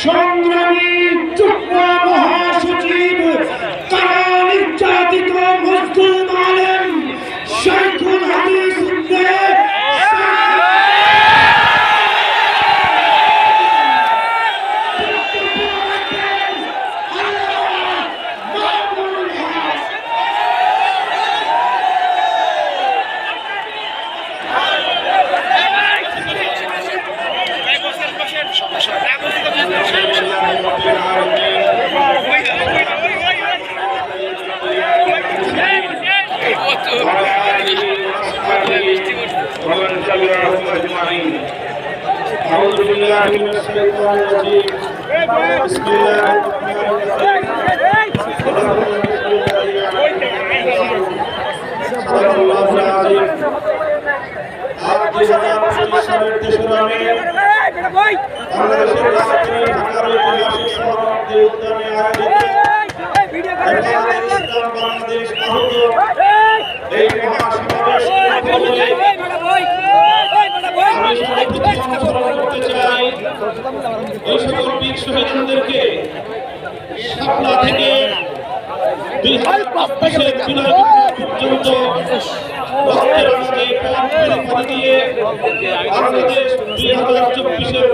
সংগ্রামী اعوذ بالله من الشيطان الرجيم بسم الله الرحمن الرحيم صدق الله العظيم আজ দুই হাজার পঁচিশ সালের তেসরা মে বাংলাদেশের রাজধানী ঢাকার ঐতিহাসিক শহর উদ্যানে আয়োজিত হেফাজতে ইসলাম বাংলাদেশ আহত এই মহাসমাবেশ এই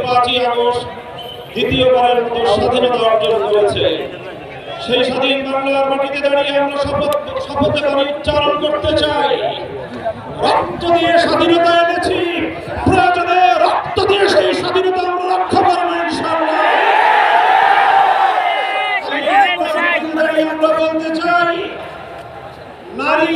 পাঁচই আগস্ট দ্বিতীয়বারের স্বাধীনতা অর্জন করেছে সেই স্বাধীন বাংলার মাটিতে দাঁড়িয়ে আমরা উচ্চারণ করতে চাই রক্ত দিয়ে স্বাধীনতা এনেছি প্রয়োজনে রক্ত দিয়ে সেই স্বাধীনতা আমরা রক্ষা করব ইনশাআল্লাহ আমরা বলতে চাই নারী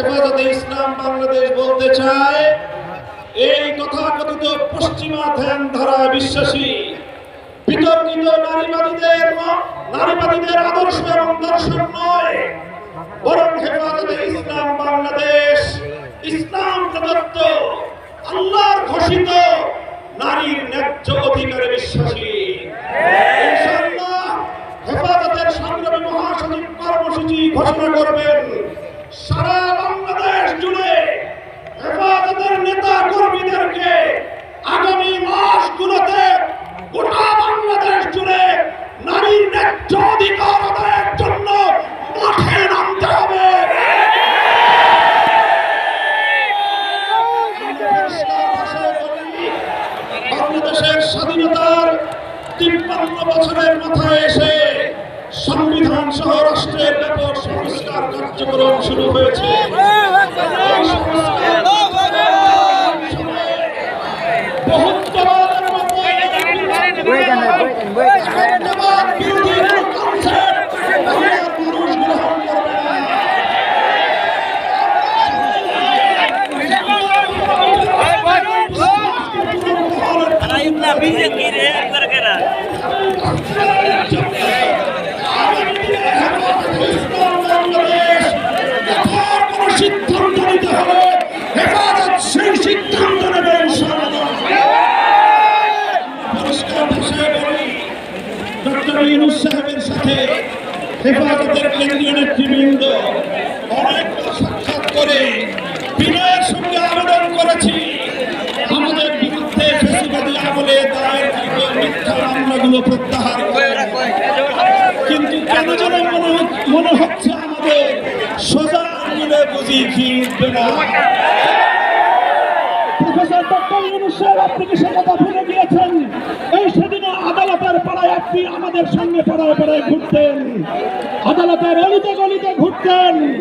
হেফাজতে ইসলাম বাংলাদেশ বলতে চায়, এই তথাকথিত পশ্চিমা ধ্যান ধারায় বিশ্বাসী, বিতর্কিত নারীবাদীদের নারীবাদীদের আদর্শ এবং দর্শন নয়, বরং হেফাজতে ইসলাম বাংলাদেশ, ইসলাম প্রদত্ত, আল্লাহর ঘোষিত নারীর ন্যায্য অধিকারে বিশ্বাসী। ইনশাআল্লাহ হেফাজতের সংগ্রামী মহাসচিব কর্মসূচি ঘোষণা করবেন। তিপ্পান্ন বছরের মাথায় এসে সংবিধান সহ রাষ্ট্রের ব্যাপক সংস্কার কার্যক্রম শুরু হয়েছে। এই সিদ্ধান্ত নিতে হবে হেফাজত সেই সিদ্ধান্ত নেবে হেফাজতের কেন্দ্রীয় নেতৃবৃন্দ অনেকবার সাক্ষাৎ করে বিনয়ের মনে হচ্ছে- আমাদের সোজা আঙুলে বুঝি ফিরবে না। এই আমাদের সঙ্গে পাড়ায় পাড়ায় ঘুরতেন। আদালতের অলিতে গলিতে ঘুরতেন।